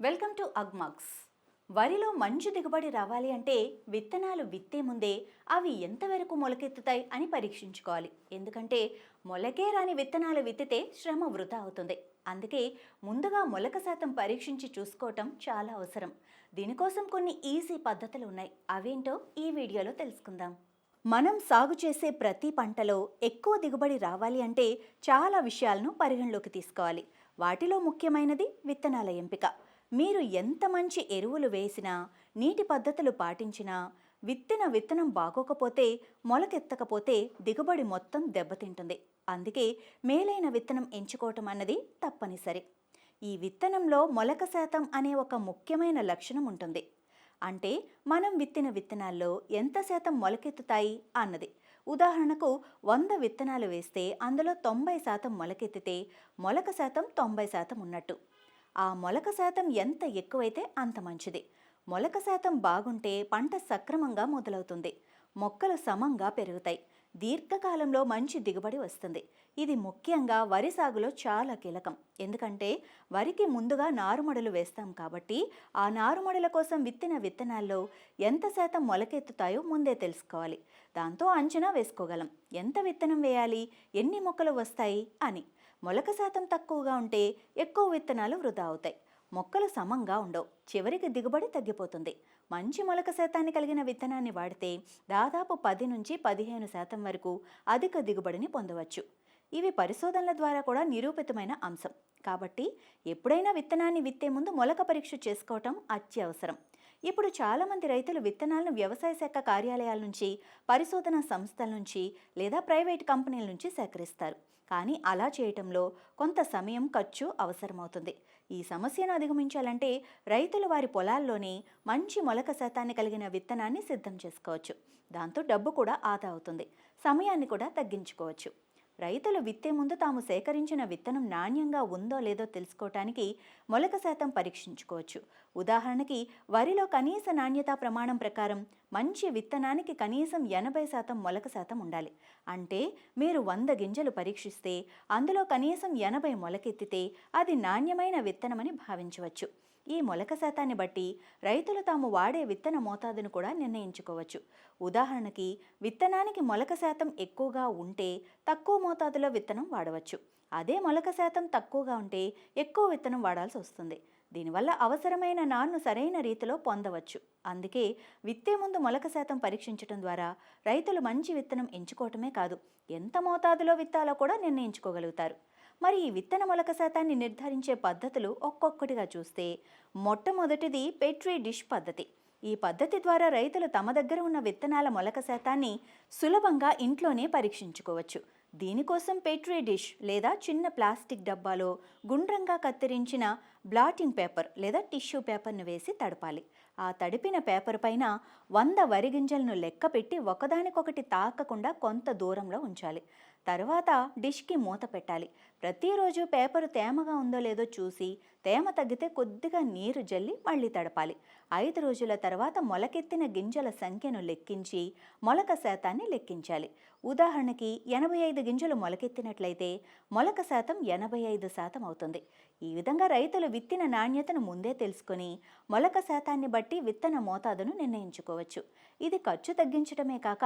Welcome to Agmax వరిలో మంచి దిగుబడి రావాలి అంటే విత్తనాలు విత్తే ముందే అవి ఎంతవరకు మొలకెత్తుతాయి అని పరీక్షించుకోవాలి. ఎందుకంటే మొలకే రాని విత్తనాలు విత్తితే శ్రమ వృధా అవుతుంది. అందుకే ముందుగా మొలక శాతం పరీక్షించి చూసుకోవటం చాలా అవసరం. దీనికోసం కొన్ని ఈజీ పద్ధతులు ఉన్నాయి. అవేంటో ఈ వీడియోలో తెలుసుకుందాం. మనం సాగు చేసే ప్రతి పంటలో ఎక్కువ దిగుబడి రావాలి అంటే చాలా విషయాలను పరిగణలోకి తీసుకోవాలి. వాటిలో ముఖ్యమైనది విత్తనాల ఎంపిక. మీరు ఎంత మంచి ఎరువులు వేసినా నీటి పద్ధతులు పాటించినా విత్తిన విత్తనం బాగోకపోతే మొలకెత్తకపోతే దిగుబడి మొత్తం దెబ్బతింటుంది. అందుకే మేలైన విత్తనం ఎంచుకోవటం అన్నది తప్పనిసరి. ఈ విత్తనంలో మొలక శాతం అనే ఒక ముఖ్యమైన లక్షణం ఉంటుంది. అంటే మనం విత్తిన విత్తనాల్లో ఎంత శాతం మొలకెత్తుతాయి అన్నది. ఉదాహరణకు వంద విత్తనాలు వేస్తే అందులో తొంభై శాతం మొలకెత్తితే మొలక శాతం తొంభై శాతం ఉన్నట్టు. ఆ మొలక శాతం ఎంత ఎక్కువైతే అంత మంచిది. మొలక శాతం బాగుంటే పంట సక్రమంగా మొదలవుతుంది. మొక్కలు సమంగా పెరుగుతాయి. దీర్ఘకాలంలో మంచి దిగుబడి వస్తుంది. ఇది ముఖ్యంగా వరి సాగులో చాలా కీలకం. ఎందుకంటే వరికి ముందుగా నారుమడులు వేస్తాం కాబట్టి ఆ నారుమడుల కోసం విత్తిన విత్తనాల్లో ఎంత శాతం మొలకెత్తుతాయో ముందే తెలుసుకోవాలి. దాంతో అంచనా వేసుకోగలం. ఎంత విత్తనం వేయాలి? ఎన్ని మొక్కలు వస్తాయి? అని. మొలక శాతం తక్కువగా ఉంటే ఎక్కువ విత్తనాలు వృధా అవుతాయి. మొక్కలు సమంగా ఉండవు. చివరికి దిగుబడి తగ్గిపోతుంది. మంచి మొలక శాతాన్ని కలిగిన విత్తనాన్ని వాడితే దాదాపు పది నుంచి పదిహేను శాతం వరకు అధిక దిగుబడిని పొందవచ్చు. ఇవి పరిశోధనల ద్వారా కూడా నిరూపితమైన అంశం. కాబట్టి ఎప్పుడైనా విత్తనాన్ని విత్తే ముందు మొలక పరీక్ష చేసుకోవటం అత్యవసరం. ఇప్పుడు చాలామంది రైతులు విత్తనాలను వ్యవసాయ శాఖ కార్యాలయాల నుంచి పరిశోధన సంస్థల నుంచి లేదా ప్రైవేట్ కంపెనీల నుంచి సేకరిస్తారు. కానీ అలా చేయటంలో కొంత సమయం ఖర్చు అవసరమవుతుంది. ఈ సమస్యను అధిగమించాలంటే రైతులు వారి పొలాల్లోనే మంచి మొలక శాతాన్ని కలిగిన విత్తనాన్ని సిద్ధం చేసుకోవచ్చు. దాంతో డబ్బు కూడా ఆదా అవుతుంది. సమయాన్ని కూడా తగ్గించుకోవచ్చు. రైతులు విత్తే ముందు తాము సేకరించిన విత్తనం నాణ్యంగా ఉందో లేదో తెలుసుకోవటానికి మొలక శాతం పరీక్షించుకోవచ్చు. ఉదాహరణకి వరిలో కనీస నాణ్యతా ప్రమాణం ప్రకారం మంచి విత్తనానికి కనీసం ఎనభై శాతం మొలక శాతం ఉండాలి. అంటే మీరు వంద గింజలు పరీక్షిస్తే అందులో కనీసం ఎనభై మొలకెత్తితే అది నాణ్యమైన విత్తనమని భావించవచ్చు. ఈ మొలక శాతాన్ని బట్టి రైతులు తాము వాడే విత్తన మోతాదును కూడా నిర్ణయించుకోవచ్చు. ఉదాహరణకి విత్తనానికి మొలక శాతం ఎక్కువగా ఉంటే తక్కువ మోతాదులో విత్తనం వాడవచ్చు. అదే మొలక శాతం తక్కువగా ఉంటే ఎక్కువ విత్తనం వాడాల్సి వస్తుంది. దీనివల్ల అవసరమైన నాన్ను సరైన రీతిలో పొందవచ్చు. అందుకే విత్తే ముందు మొలక శాతం పరీక్షించడం ద్వారా రైతులు మంచి విత్తనం ఎంచుకోవటమే కాదు ఎంత మోతాదులో విత్తాలో కూడా నిర్ణయించుకోగలుగుతారు. మరి ఈ విత్తన మొలక శాతాన్ని నిర్ధారించే పద్ధతులు ఒక్కొక్కటిగా చూస్తే మొట్టమొదటిది పెట్రీ డిష్ పద్ధతి. ఈ పద్ధతి ద్వారా రైతులు తమ దగ్గర ఉన్న విత్తనాల మొలక శాతాన్ని సులభంగా ఇంట్లోనే పరీక్షించుకోవచ్చు. దీనికోసం పెట్రీ డిష్ లేదా చిన్న ప్లాస్టిక్ డబ్బాలో గుండ్రంగా కత్తిరించిన బ్లాటింగ్ పేపర్ లేదా టిష్యూ పేపర్ను వేసి తడపాలి. ఆ తడిపిన పేపర్ పైన వంద వరి గింజలను లెక్క పెట్టి ఒకదానికొకటి తాకకుండా కొంత దూరంలో ఉంచాలి. తర్వాత డిష్కి మూత పెట్టాలి. ప్రతిరోజు పేపరు తేమగా ఉందో లేదో చూసి తేమ తగ్గితే కొద్దిగా నీరు జల్లి మళ్ళీ తడపాలి. ఐదు రోజుల తర్వాత మొలకెత్తిన గింజల సంఖ్యను లెక్కించి మొలక శాతాన్ని లెక్కించాలి. ఉదాహరణకి ఎనభై ఐదు గింజలు మొలకెత్తినట్లయితే మొలక శాతం ఎనభై ఐదు శాతం అవుతుంది. ఈ విధంగా రైతులు విత్తిన నాణ్యతను ముందే తెలుసుకొని మొలక శాతాన్ని బట్టి విత్తన మోతాదును నిర్ణయించుకోవచ్చు. ఇది ఖర్చు తగ్గించడమే కాక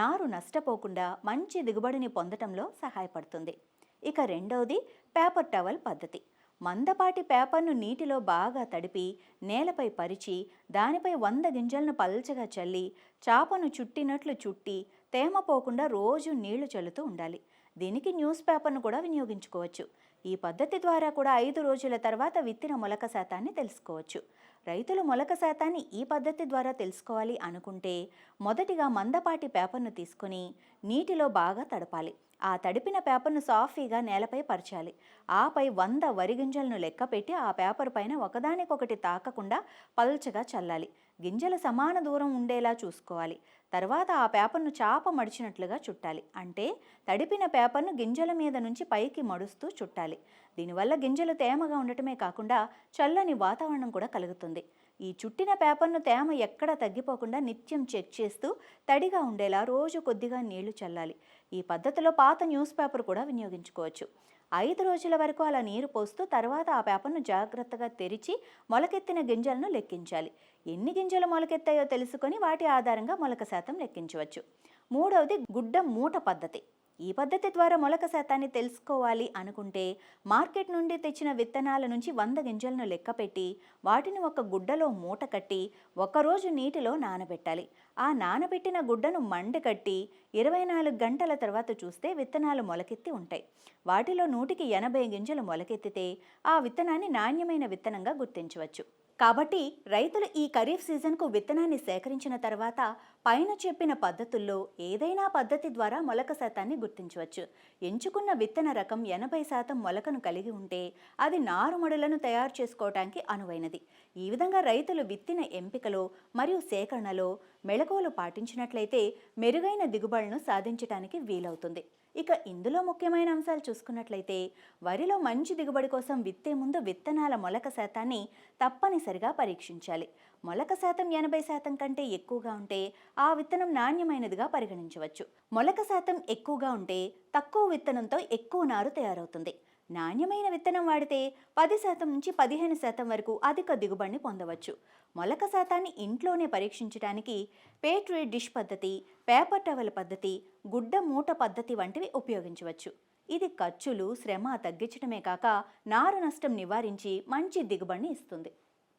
నారు నష్టపోకుండా మంచి దిగుబడిని పొందటంలో సహాయపడుతుంది. ఇక రెండవది పేపర్ టవల్ పద్ధతి. మందపాటి పేపర్ను నీటిలో బాగా తడిపి నేలపై పరిచి దానిపై వంద గింజలను పల్చగా చల్లి చాపను చుట్టినట్లు చుట్టి తేమ పోకుండా రోజు నీళ్ళు చల్లుతూ ఉండాలి. దీనికి న్యూస్ పేపర్ను కూడా వినియోగించుకోవచ్చు. ఈ పద్ధతి ద్వారా కూడా ఐదు రోజుల తర్వాత విత్తిన మొలక శాతాన్ని తెలుసుకోవచ్చు. రైతులు మొలక శాతాన్ని ఈ పద్ధతి ద్వారా తెలుసుకోవాలి అనుకుంటే మొదటిగా మందపాటి పేపర్ను తీసుకొని నీటిలో బాగా తడపాలి. ఆ తడిపిన పేపర్ను సాఫీగా నేలపై పరచాలి. ఆపై వంద వరి గింజలను లెక్కపెట్టి ఆ పేపర్ పైన ఒకదానికొకటి తాకకుండా పల్చగా చల్లాలి. గింజలు సమాన దూరం ఉండేలా చూసుకోవాలి. తర్వాత ఆ పేపర్ను చాప మడిచినట్లుగా చుట్టాలి. అంటే తడిపిన పేపర్ను గింజల మీద నుంచి పైకి మడుస్తూ చుట్టాలి. దీనివల్ల గింజలు తేమగా ఉండటమే కాకుండా చల్లని వాతావరణం కూడా కలుగుతుంది. ఈ చుట్టిన పేపర్ను తేమ ఎక్కడ తగ్గిపోకుండా నిత్యం చెక్ చేస్తూ తడిగా ఉండేలా రోజు కొద్దిగా నీళ్ళు చల్లాలి. ఈ పద్ధతిలో పాత న్యూస్ పేపర్ కూడా వినియోగించుకోవచ్చు. ఐదు రోజుల వరకు అలా నీరు పోస్తూ తర్వాత ఆ పేపర్ను జాగ్రత్తగా తెరిచి మొలకెత్తిన గింజలను లెక్కించాలి. ఎన్ని గింజలు మొలకెత్తాయో తెలుసుకొని వాటి ఆధారంగా మొలక శాతం లెక్కించవచ్చు. మూడవది గుడ్డ మూట పద్ధతి. ఈ పద్ధతి ద్వారా మొలక శాతాన్ని తెలుసుకోవాలి అనుకుంటే మార్కెట్ నుండి తెచ్చిన విత్తనాల నుంచి వంద గింజలను లెక్కపెట్టి వాటిని ఒక గుడ్డలో మూట కట్టి ఒకరోజు నీటిలో నానబెట్టాలి. ఆ నానబెట్టిన గుడ్డను మండకట్టి ఇరవై నాలుగు గంటల తర్వాత చూస్తే విత్తనాలు మొలకెత్తి ఉంటాయి. వాటిలో నూటికి ఎనభై గింజలు మొలకెత్తితే ఆ విత్తనాన్ని నాణ్యమైన విత్తనంగా గుర్తించవచ్చు. కాబట్టి రైతులు ఈ ఖరీఫ్ సీజన్కు విత్తనాన్ని సేకరించిన తర్వాత పైన చెప్పిన పద్ధతుల్లో ఏదైనా పద్ధతి ద్వారా మొలక శాతాన్ని గుర్తించవచ్చు. ఎంచుకున్న విత్తన రకం ఎనభై శాతం మొలకను కలిగి ఉంటే అది నారుమడులను తయారు చేసుకోవటానికి అనువైనది. ఈ విధంగా రైతులు విత్తిన ఎంపికలో మరియు సేకరణలో మెళకువలు పాటించినట్లయితే మెరుగైన దిగుబడులను సాధించడానికి వీలవుతుంది. ఇక ఇందులో ముఖ్యమైన అంశాలు చూసుకున్నట్లయితే వరిలో మంచి దిగుబడి కోసం విత్తే ముందు విత్తనాల మొలక శాతాన్ని తప్పనిసరిగా పరీక్షించాలి. మొలక శాతం ఎనభై శాతం కంటే ఎక్కువగా ఉంటే ఆ విత్తనం నాణ్యమైనదిగా పరిగణించవచ్చు. మొలక శాతం ఎక్కువగా ఉంటే తక్కువ విత్తనంతో ఎక్కువ నారు తయారవుతుంది. నాణ్యమైన విత్తనం వాడితే పది శాతం నుంచి పదిహేను శాతం వరకు అధిక దిగుబడిని పొందవచ్చు. మొలక శాతాన్ని ఇంట్లోనే పరీక్షించడానికి పేట్రీ డిష్ పద్ధతి పేపర్ టవల్ పద్ధతి గుడ్డ మూట పద్ధతి వంటివి ఉపయోగించవచ్చు. ఇది ఖర్చులు శ్రమ తగ్గించడమే కాక నారు నష్టం నివారించి మంచి దిగుబడిని ఇస్తుంది.